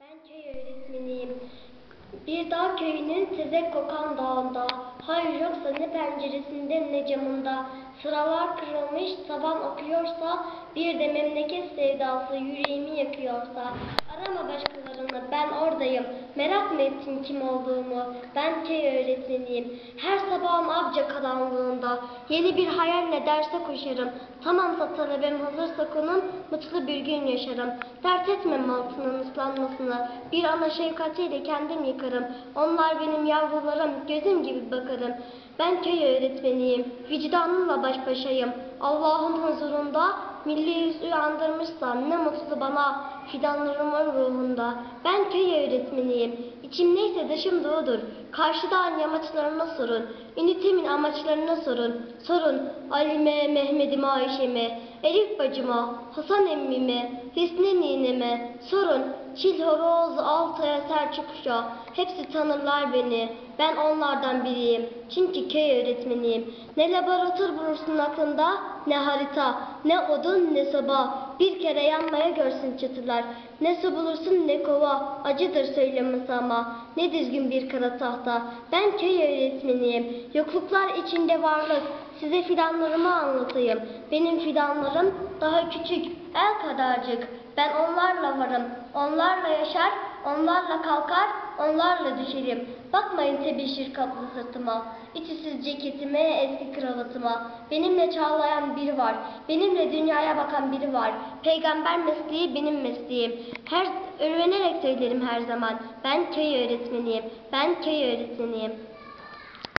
Ben köy öğretmeniyim. Bir dağ köyünün tezek kokan dağında, hayır yoksa ne penceresinde ne camında, sıralar kırılmış taban okuyorsa, bir de memleket sevdası yüreğimi yakıyorsa, arama başkalarını ben oradayım, merak mı ettin kim olduğumu, ben köy öğretmeniyim. Her sabahım avca karanlığında, yeni bir hayalle derse koşarım, tamamsa talebem hazırsa konum, mutlu bir gün yaşarım. Dert etmem altının ıslanmasını, bir ana şefkatiyle kendim yıkarım. Onlar benim yavrularım, gözüm gibi bakarım. Ben köy öğretmeniyim, vicdanımla baş başayım. Allah'ın huzurunda milli yüz uyandırmışsam ne mutlu bana fidanlarımın ruhunda. Ben köy öğretmeniyim, içim neyse dışım da odur. Karşıdan yamaçlarına sorun, ünitemin amaçlarına sorun. Sorun Ali'me, Mehmet'ime, Ayşe'me, Elif bacıma, Hasan emmime, Hüsnü nineme. Sorun Çil Horoz, Altay'a, Selçukuş'a. Hepsi tanırlar beni. Ben onlardan biriyim. Çünkü köy öğretmeniyim. Ne laboratuvar bulursun aklında, ne harita, ne odun ne soba. Bir kere yanmaya görsün çatılar. Ne su bulursun ne kova. Acıdır söylemesi ama. Ne düzgün bir kara tahta. Ben köy öğretmeniyim. Yokluklar içinde varlık. Size fidanlarımı anlatayım. Benim fidanlarım daha küçük, el kadarcık. Ben onlarla varım. Onlarla yaşar, onlarla kalkar, onlarla düşerim. Bakmayın tebeşir kaplı sırtıma, içisiz ceketime, eski kravatıma. Benimle çağlayan biri var. Benimle dünyaya bakan biri var. Peygamber mesleği benim mesleğim. Her öğrenerek söylerim her zaman. Ben köy öğretmeniyim. Ben köy öğretmeniyim.